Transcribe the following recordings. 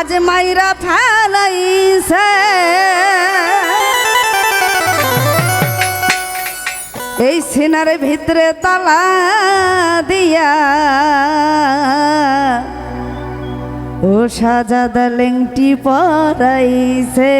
আজ মাইরা ফেলাইছে। এই সিনার ভিতরে তালা দিয়া ও সাজাদা লেংটি পরাইছে।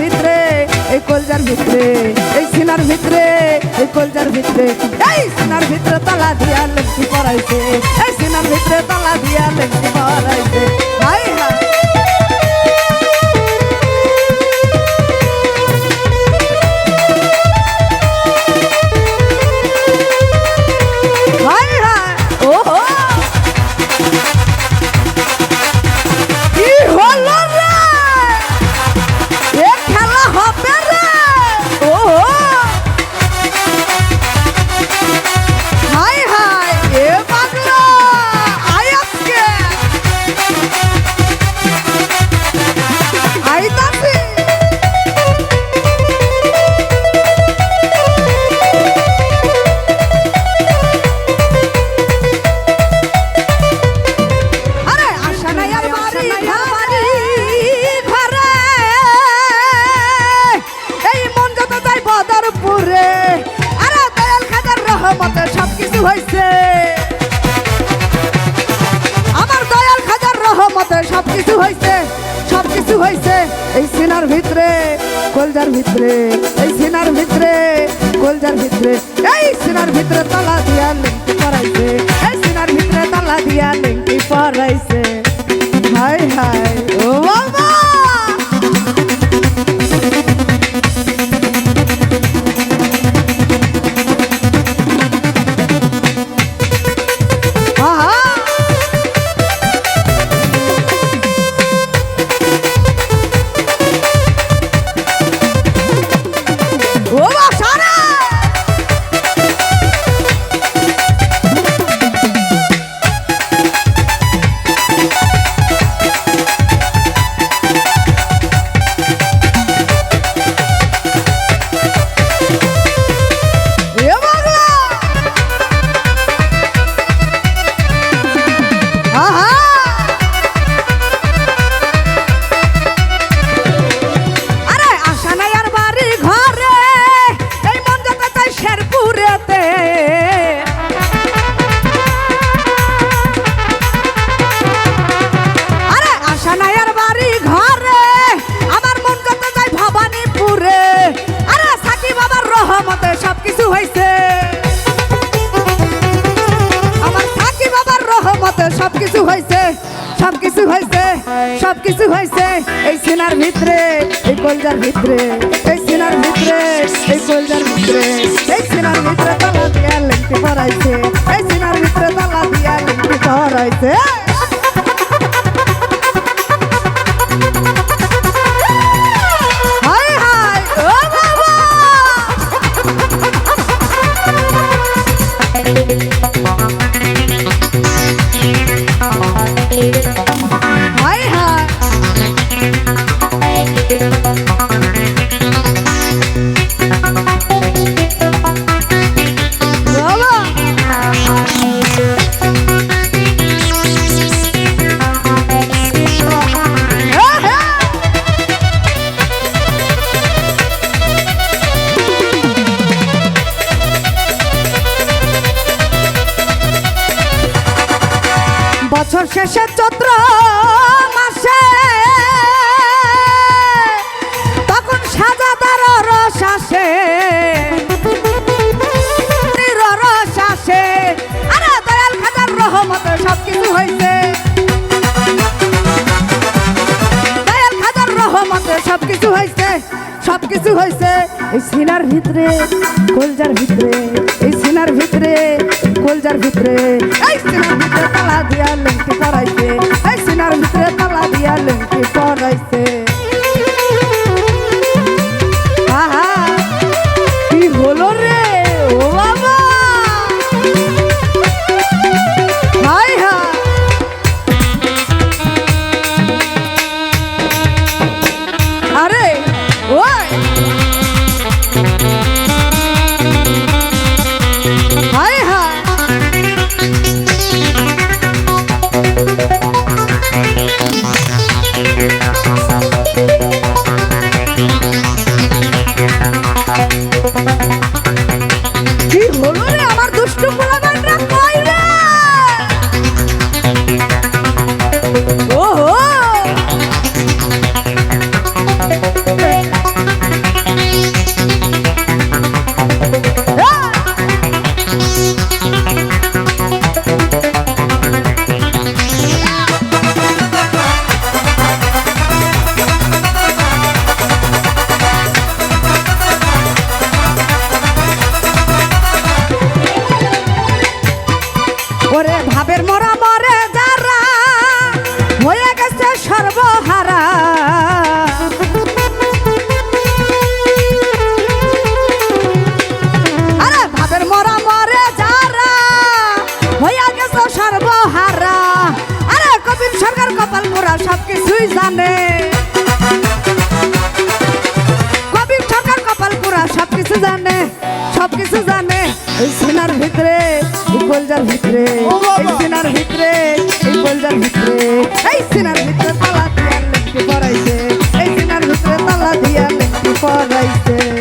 ভিতরে, এই কলজার ভিতরে, এই সিনার ভিতরে, এই কলজার ভিতরে। এই সিনার ভিতরে তালা দিয়া লেখি পড়াইছে এই সিনার ভিতরে তালা দিয়া লেখি কিছু হয়েছে। আমার দয়াল খাজার রহমতে সব কিছু হয়েছে সব কিছু হয়েছে। এই সিনার ভিতরে, কলজার ভিতরে, এই সিনার ভিতরে, কলজার ভিতরে, এই সিনার ভিতরে তালা শেরপুরেতে আরে আমার মন যেতে চাই ভবানীপুরে। আরে সাকি বাবার রহমতে সবকিছু হয়েছে আমার সাকি বাবার রহমতে সবকিছু হয়েছে সবকিছু হয়েছে সবকিছু হয়েছে এই সিনার ভিতরে, এই কলজার ভিতরে। লেংটি বছর শেষে চৈত্র মাসে তখন সাজা তার রস আসে। রস আসে। আরে দয়াল খাজার রহমত সবকিছু হয়েছে দয়াল খাজার রহমত সব কিছু হয়েছে সব কিছু হয়েছে এই সিনার ভিতরে, কলজার ভিতরে, এই সিনার ভিতরে, কলজার ভিতরে। এই সিনার ভিতরে তালা দিয়া লুঙ্কি পরাইছে, এই সিনার ভিতরে তালা দিয়া লুঙ্কি পরাইছে। পড়াইছে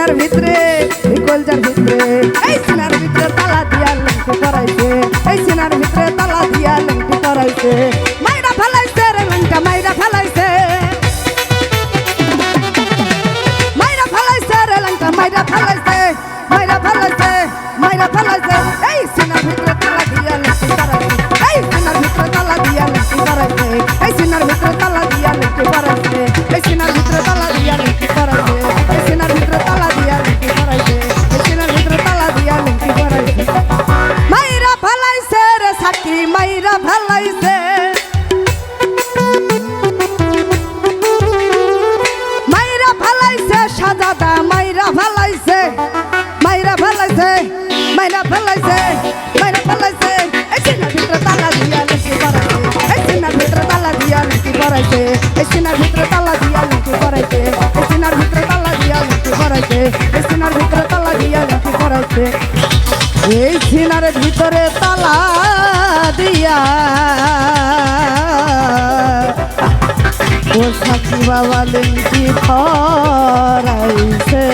সিনার ভিতরে, এই কলজার ভিতরে। এই সিনার ভিতরে তালা দিয়া লঙ্কি করাইছে এই সিনার ভিতরে তালা দিয়া লঙ্কি করাইছে এই সিনার ভিতরে তালা দিয়া ও সাকি বাবা লিঙ্কি ফরাইছে